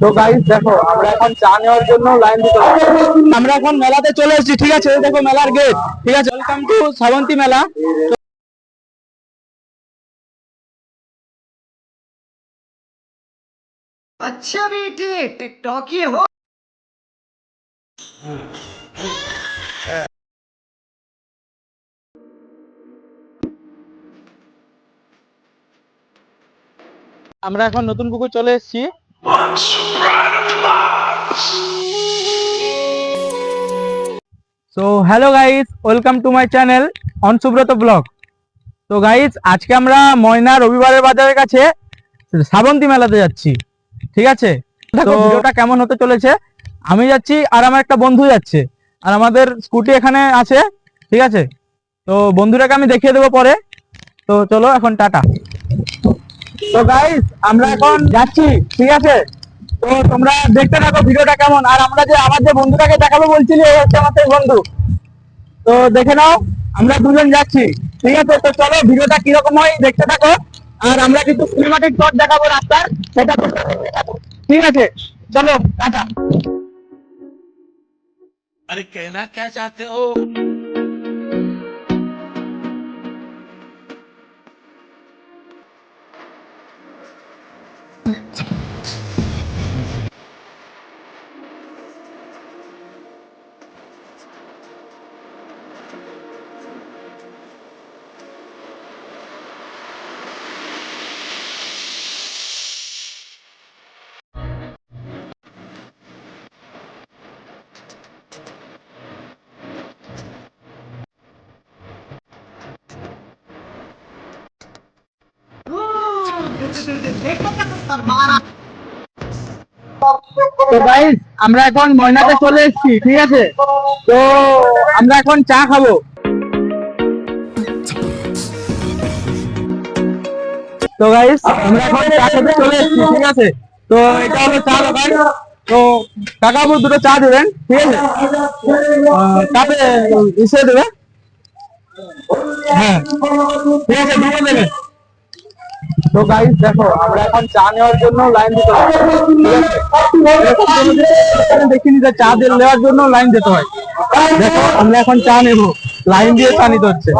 তো গাইস দেখো আমরা এখন চা নেওয়ার জন্য লাইন দিতে আমরা এখন মেলাতে চলে এসেছি ঠিক আছে? দেখো মেলার গেট ঠিক আছে? ওয়েলকাম টু শ্রাবন্তী মেলা আচ্ছা বেটে টিকটকে হো আমরা এখন নতুন পুকুর চলে এসেছি। So hello guys welcome to my channel Ansubrata blog তো গাইস আজকে আমরা ময়না রবিবারের বাজারের কাছে শ্রাবন্তী মেলাতে যাচ্ছি। ঠিক আছে? তো ভিডিওটা কেমন হতে চলেছে? আমি যাচ্ছি আর আমার একটা বন্ধু যাচ্ছে। আর আমাদের স্কুটি এখানে আছে। ঠিক আছে? তো বন্ধুটাকে আমি দেখিয়ে দেবো পরে। তো চলো এখন টাটা। তো গাইস আমরা এখন যাচ্ছি, ঠিক আছে? তো তোমরা দেখতে থাকো ভিডিওটা কেমন। আর আমরা যে, আমার যে বন্ধুটাকে দেখাবো বলছিলি ও হচ্ছে আমার বন্ধু। তো দেখে নাও, আমরা দুজন যাচ্ছি, ঠিক আছে? তো চলো, ভিডিওটা কীরকম হয় দেখতে থাকো। আর আমরা কিন্তু সিনেমাটিক শট দেখাবো রাস্তার, সেটা ঠিক আছে? চলো, টাটা। আরে কেনা কে চাতে ও? তো গাইস আমরা এখন ময়নাতে চলে এসেছি, ঠিক আছে? তো আমরা এখন চা খাব। তো গাইস আমরা এখন চা খেতে চলে এসেছি, ঠিক আছে? তো এটা হলো চা দোকান। তো কাকাবু দুটো চা দেবেন, ঠিক আছে? কাপে ইসে দেবে। হ্যাঁ ঠিক আছে, দুটো দেবেন। তো গাইস দেখো, আমরা এখন চা নেওয়ার জন্য লাইন দিতে? এখানে দেখিনি যে চা নেওয়ার জন্য লাইন দিতে হয়। দেখো, আমরা এখন চা নেব। লাইন দিয়ে চা নিতে হচ্ছে।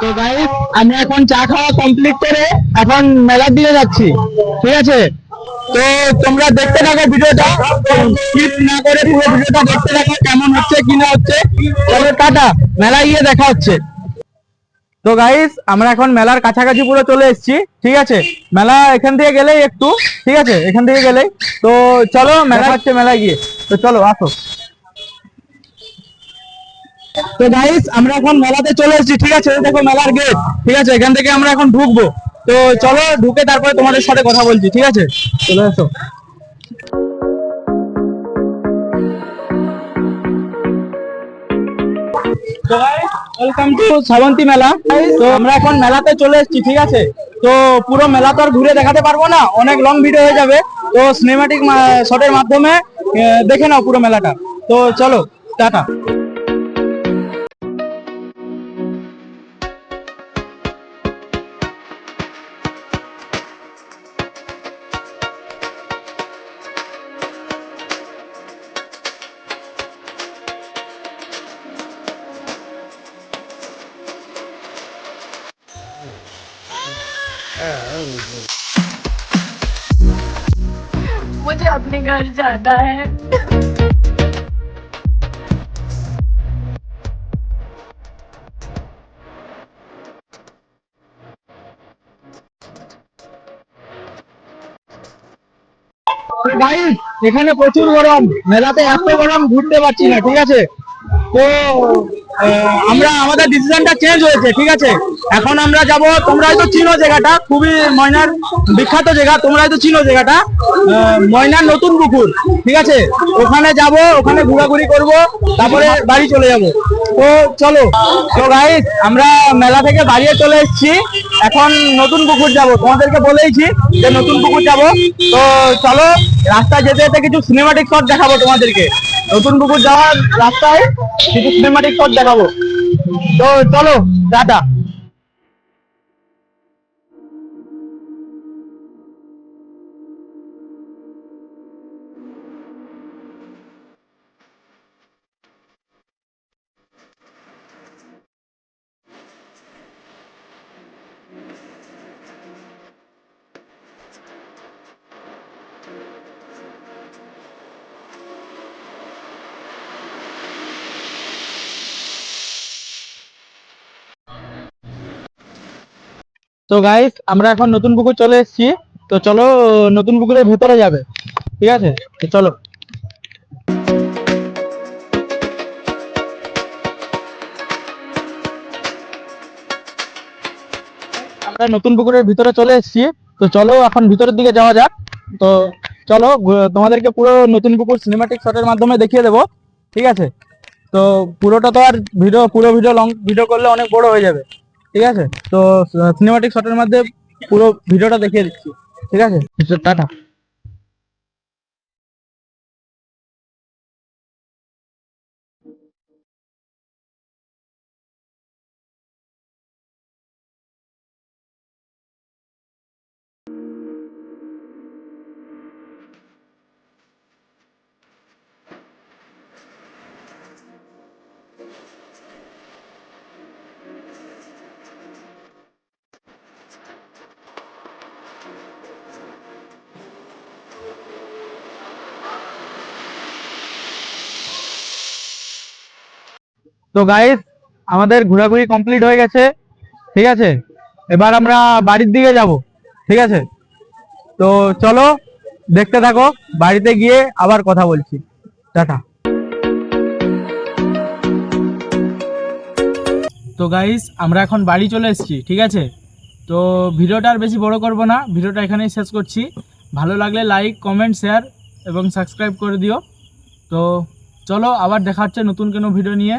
তো গাইস আমরা এখন চা খাওয়া কমপ্লিট করে এখন মেলার দিকে যাচ্ছি। ঠিক আছে? তো তোমরা দেখতে থাকো ভিডিওটা। স্কিপ না করে পুরো ভিডিওটা দেখতে থাকো কেমন হচ্ছে, কি না হচ্ছে। তবে টাটা, মেলায় গিয়ে দেখা হচ্ছে। তো গাইস আমরা এখন মেলার কাছাকাছি পুরো চলে এসেছি, ঠিক আছে? মেলা এখান থেকে গেলেই একটু, ঠিক আছে? এখান থেকে গেলেই। তো চলো, মেলা হচ্ছে মেলায় গিয়ে। তো চলো, আসো। তো গাইস আমরা এখন মেলাতে চলে এসেছি, ঠিক আছে? দেখো মেলার গেট ঠিক আছে? এখান থেকে আমরা এখন ঢুকবো। তো চলো ঢুকে তারপরে তোমাদের সাথে কথা বলছি, ঠিক আছে? চলে এসো। ওয়েলকাম টু শ্রাবন্তী মেলা তো আমরা এখন মেলাতে চলে এসেছি, ঠিক আছে? তো পুরো মেলা তো আর ঘুরে দেখাতে পারব না, অনেক লং ভিডিও হয়ে যাবে। তো সিনেমাটিক শটের মাধ্যমে দেখে নাও পুরো মেলাটা। তো চলো, টাটা। मुझे अपने घर जाना है গাইস এখানে প্রচুর গরম মেলাতে এত গরম ঘুরতে পারছি না ঠিক আছে তো আহ, আমরা আমাদের ডিসিশনটা চেঞ্জ হয়েছে ঠিক আছে এখন আমরা যাব তোমরা হয়তো চিনো জায়গাটা, খুবই ময়নার বিখ্যাত জায়গা তোমরা হয়তো চিনো জায়গাটা। ময়নার নতুন পুকুর, ঠিক আছে? ওখানে যাব, ওখানে ঘোরাঘুরি করব, তারপরে বাড়ি চলে যাব। তো চলো, তো গাইস আমরা মেলা থেকে বাড়িয়ে চলে এসেছি। এখন নতুন পুকুর যাব, তোমাদেরকে বলেইছি যে নতুন পুকুর যাব। তো চলো রাস্তা যেতে যেতে কিছু সিনেমাটিক শট দেখাবো তোমাদেরকে। নতুন পুকুর যাওয়ার রাস্তায় কিছু সিনেমাটিক শট দেখাবো। তো চলো, টাটা। তো গাইস আমরা এখন নতুন পুকুর চলে এসেছি। তো চলো, নতুন পুকুরের ভেতরে যাবে। ঠিক আছে? চলো। আমরা নতুন পুকুরের ভিতরে চলে এসেছি। তো চলো, এখন ভিতরের দিকে যাওয়া যাক। তো চলো তোমাদেরকে পুরো নতুন পুকুর সিনেমাটিক শটের মাধ্যমে দেখিয়ে দেবো। ঠিক আছে? তো পুরোটা তো আর ভিডিও, পুরো ভিডিও লং ভিডিও করলে অনেক বড় হয়ে যাবে। ঠিক আছে? তো সিনেমাটিক শটের মধ্যে পুরো ভিডিওটা দেখিয়ে দিচ্ছি। ঠিক আছে? টাটা। তো গাইস আমাদের ঘোরাঘুরি কমপ্লিট হয়ে গেছে, ঠিক আছে? এবার আমরা বাড়ির দিকে যাব, ঠিক আছে? তো চলো, দেখতে থাকো, বাড়িতে গিয়ে আবার কথা বলছি। টাটা। তো গাইস আমরা এখন বাড়ি চলে এসেছি, ঠিক আছে? তো ভিডিওটা আর বেশি বড় করব না, ভিডিওটা এখানেই শেষ করছি। ভালো লাগলে লাইক কমেন্ট শেয়ার এবং সাবস্ক্রাইব করে দিও। তো চলো, আবার দেখা হচ্ছে নতুন কোনো ভিডিও নিয়ে।